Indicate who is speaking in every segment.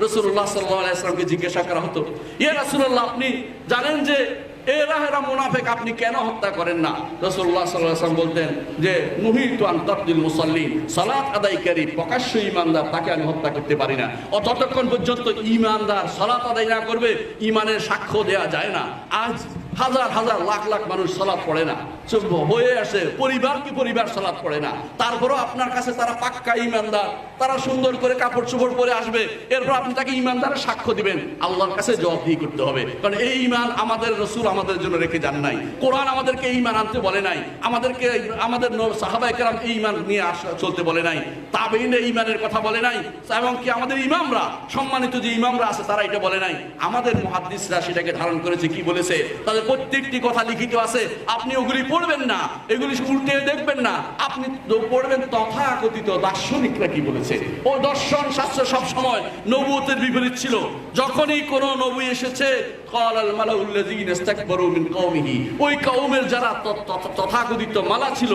Speaker 1: হত্যা করেন বলতেন যে সালাত আদায়কারী প্রকাশ্য ইমানদার তাকে আমি হত্যা করতে পারি না। ও ততক্ষণ পর্যন্ত ইমানদার সালাত আদায় না করবে ইমানের সাক্ষ্য দেয়া যায় না। আজ হাজার হাজার লাখ লাখ মানুষ সালাদ পড়ে না। সব হয়ে আসে, পরিবার কি পরিবার সালাদ পড়ে না। তারপরও আপনার কাছে তারা পাক্কা ইমানদার, তারা সুন্দর করে কাপড় চোপড় পরে আসবে, এরপর আপনি তাকে ইমানদারের সাক্ষ্য দিবেন। আল্লাহর কাছে জবাবদিহি করতে হবে। কারণ এই ইমান আমাদের রসুল আমাদের জন্য রেখে যান নাই। কোরআন আমাদেরকে এই ইমান আনতে বলে নাই। আমাদেরকে, আমাদের সাহাবাই কেরাম এই ইমান নিয়ে আসা, চলতে বলে নাই। তাবেইন এই ইমানের কথা বলে নাই। এবং কি আমাদের ইমামরা, সম্মানিত যে ইমামরা আছে, তারা এটা বলে নাই। আমাদের মহাদ্দিসরা সেটাকে ধারণ করেছে, কি বলেছে? তাদের প্রত্যেকটি কথা লিখিত আছে। আপনি ওগুলি পড়বেন না এগুলি উল্টে দেখবেন না। আপনি পড়বেন তথাকথিত দার্শনিকরা কি বলেছে? ও দর্শন শাস্ত্র সব সময় নবুয়তের বিপরীত ছিল। যখনই কোন নবী এসেছে মিন ওই যারা তথাকথিত মালা ছিল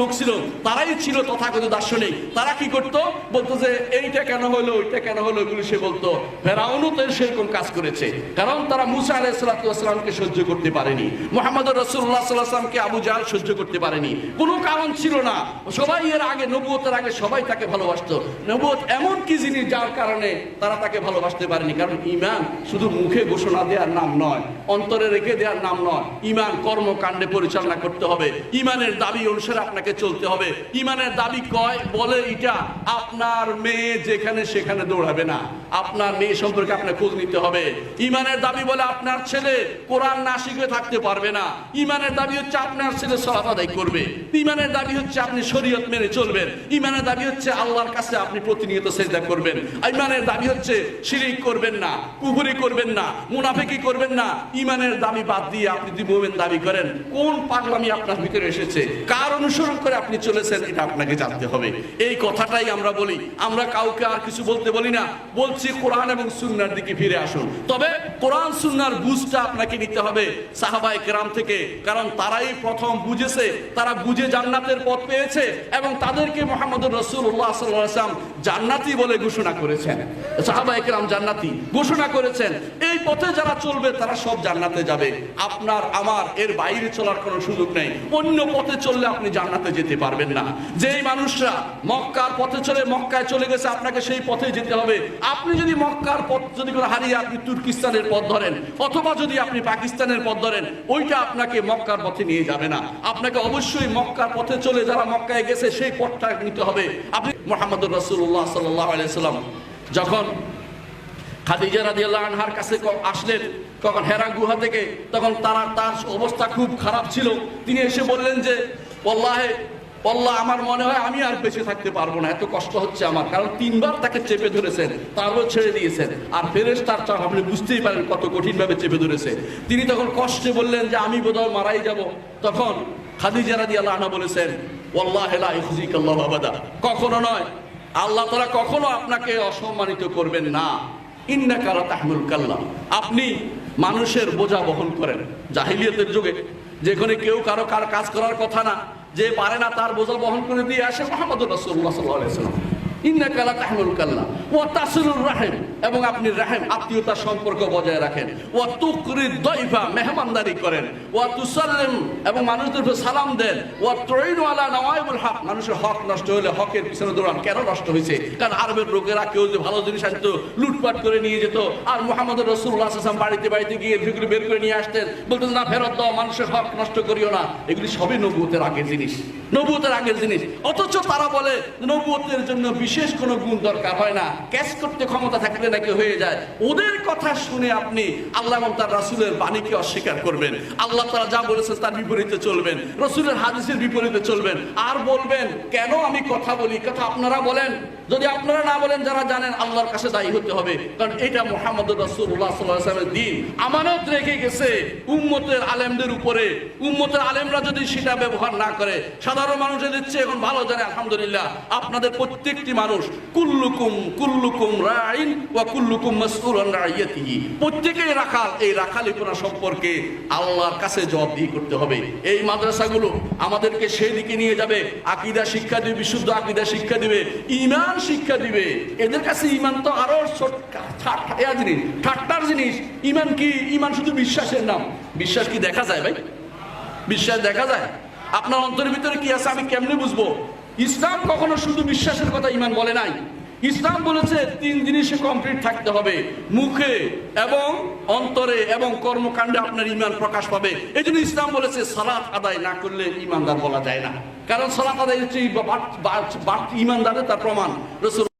Speaker 1: লোক ছিল, তারাই ছিল তথাকথিত দার্শনিক। তারা কি করত? বলতো যে, এইটা কেন হলো, ওইটা কেন হলো? এগুলো সে বলতো। ফেরাউনও তো সেরকম কাজ করেছে, কারণ তারা মুসা আলাইহিস সহ্য করতে পারেনি। মোহাম্মদ রাসূলুল্লাহ সাল্লাল্লাহু আবু জাহাল সহ্য করতে পারেনি। কোনো কারণ ছিল না। সবাই এর আগে, নবুয়তের আগে সবাই তাকে ভালোবাসতো। নবুয়ত এমন কি জিনিস যার কারণে তারা তাকে ভালোবাসতে পারেনি? কারণ ইমান শুধু মুখে ঘোষণা দেওয়ার নাম নয়, অন্তরে রেখে দেওয়ার নাম নয়। ইমান কর্মকাণ্ডে পরিচালনা করতে হবে। ইমানের দাবি অনুসারে আপনাকে চলতে হবে। ইমানের দাবি কয়, বলে এটা আপনার মেয়ে যেখানে সেখানে দৌড়াবে না। আপনার মেয়ে সম্পর্কে আপনার খোঁজ নিতে হবে। ইমানের দাবি বলে আপনার ছেলে কোরআন না শিখে থাকতে পারবে না। ইমানের দাবি হচ্ছে আপনার ছেলে সলাপ আদায় করবে। ইমানের দাবি হচ্ছে আপনি শরীয়ত মেনে চলবেন। ইমানের দাবি হচ্ছে আল্লাহর কাছে আপনি প্রতিনিয়ত সেজদা করবেন। ইমানের দাবি হচ্ছে শিরিক করবেন না কুহুরি করবেন না, মুনাফেকি করবেন না। ইমানের দাবি বাদ দিয়ে আপনি যদি মোমেন দাবি করেন। কোন পাগলামি আপনার ভিতরে এসেছে? কার অনুসরণ করে আপনি চলেছেন এটা আপনাকে জানতে হবে। এই কথাটাই আমরা বলি। আমরা কাউকে আর কিছু বলতে বলি না। বলছি কোরআন এবং সুন্নার দিকে ফিরে আসুন। তবে কোরআন, সুন্নার বুঝটা আপনাকে নিতে হবে সাহাবাই কেরাম থেকে। কারণ তারাই প্রথম বুঝেছে, তারা বুঝে জান্নাতের পথ পেয়েছে এবং তাদেরকে মোহাম্মদ রসুল্লাহ সাল্লাম জান্নাতি বলে ঘোষণা করেছেন। সাহাবাই কেরাম জান্নাতি ঘোষণা করেছেন, এই পথে যারা চলবে তারা সব জান্নাতে যাবে। আপনার, আমার, এর বাইরে চলার কোনো সুযোগ নেই। অন্য পথে চললে আপনি জান্নাতে যেতে পারবেন না। যেই মানুষরা মক্কার পথে চলে, মক্কায় চলে গেছে, আপনাকে সেই পথে যেতে হবে। আপনি যদি মক্কার পথ, যদি কোনো হারিয়ে আপনি তুর্কিস্তানের পথ ধরেন, অথবা যদি আপনি পাকিস্তানের পথ ধরেন, ওইটা আপনাকে মক্কার পথে নিয়ে যাবে না। আপনাকে অবশ্যই মক্কার পথে চলে যারা মক্কায় গেছে, সেই পথটা নিতে হবে। আপনি মোহাম্মদ রসুল্লাহ সাল্লাহ আলাইসাল্লাম যখন খাদিজা রাদিয়াল্লাহু আনহার কাছে আসলেন, তখন হেরা গুহা থেকে তখন তারা তার অবস্থা খুব খারাপ ছিল। তিনি এসে বললেন যে পল্লাহে পল্লা আমার মনে হয় আমি আর বেঁচে থাকতে পারব না। এত কষ্ট হচ্ছে আমার। কারণ তিনবার তাকে চেপে ধরেছেন, তারপর ছেড়ে দিয়েছেন। আর ফেরেস তার চাপ আপনি বুঝতেই পারেন কত কঠিনভাবে চেপে ধরেছে। তিনি তখন কষ্টে বললেন যে, আমি বোধহয় মারাই যাব। তখন খাদিজা রাজি আল্লাহ আনা বলেছেন কখনো নয়, আল্লাহ তারা কখনো আপনাকে অসম্মানিত করবেন না। ইন্না কালা তাহমুল আপনি মানুষের বোঝা বহন করেন। জাহিলিয়তের যুগে যেখানে কেউ কারও কার কাজ করার কথা না, যে পারে না তার বোঝা বহন করে দিয়ে আসে মোহাম্মদ রাসুল্লাহ সাল্লাহ ইন্না কালা তাহমুল কাল্লা ও রাহেম। এবং আপনি রাহেম সম্পর্ক বজায় রাখেন। ও তুকরি মেহমানদারি করেন। ও এবং মানুষদের সালাম দেন। ও আলা নওয়াইবুল হক। মানুষের হক নষ্ট হলে হকের পিছনে দৌড়ান। কেন নষ্ট হয়েছে? কারণ আরবের লোকেরা কেউ যে ভালো জিনিস লুটপাট করে নিয়ে যেত। আর মোহাম্মদ রসুল্লাহ আসলাম বাড়িতে বাড়িতে গিয়ে সেগুলো বের করে নিয়ে আসতেন। বলতেন, না, ফেরত দাও, মানুষের হক নষ্ট করিও না। এগুলি সবই নবুতের আগের জিনিস। নবুতের আগের জিনিস। অথচ তারা বলে নবুতের জন্য বিশেষ কোনো গুণ দরকার হয় না। ক্যাশ করতে ক্ষমতা থাকলে নাকি হয়ে যায়। ওদের কথা শুনে আপনি আল্লাহ এবং তার রাসুলের বাণীকে অস্বীকার করবেন। আল্লাহ তারা যা বলেছে তার বিপরীতে চলবেন। রসুলের হাদিসের বিপরীতে চলবেন। আর বলবেন, কেন আমি কথা বলি? কথা আপনারা বলেন। যদি আপনারা না বলেন, যারা জানেন, আল্লাহর কাছে দায়ী হতে হবে। কারণ এটা মোহাম্মদ রসুল্লাহ সাল্লামের দিন। আমানত রেখে গেছে উম্মতের আলেমদের উপরে। উম্মতের আলেমরা যদি সেটা ব্যবহার না করে, সাধারণ সাধারণ মানুষের দিচ্ছে এখন ভালো জানে, আলহামদুলিল্লাহ। আপনাদের প্রত্যেকটি মানুষ, কুল্লুকুম কুল্লুকুম রাইন ওয়া কুল্লুকুম মাসউলুন রাইয়াতিহি প্রত্যেকেই রাখাল, এই রাখালিপনা সম্পর্কে আল্লাহর কাছে জবাবদিহি করতে হবে। এই মাদ্রাসাগুলো আমাদেরকে সেদিকে নিয়ে যাবে, আকীদা শিক্ষা দিবে, বিশুদ্ধ আকীদা শিক্ষা দিবে, ঈমান শিক্ষা দিবে। এদের কাছে ঈমান তো আরও জিনিস, ঠাট্টার জিনিস। ঈমান কি? ঈমান শুধু বিশ্বাসের নাম। বিশ্বাস কি দেখা যায় ভাই? বিশ্বাস দেখা যায়? আপনার অন্তরের ভিতরে কি আছে? আমি কেমনে বুঝব? ইসলাম কখনো শুধু বিশ্বাসের কথা ইমান বলে নাই। ইসলাম বলেছে তিন জিনিসে কমপ্লিট থাকতে হবে। মুখে এবং অন্তরে এবং কর্মকাণ্ডে আপনার ইমান প্রকাশ পাবে। এই জন্য ইসলাম বলেছে সালাত আদায় না করলে ইমানদার বলা যায় না। কারণ সালাত আদায় হচ্ছে ইমানদারের তার প্রমাণ।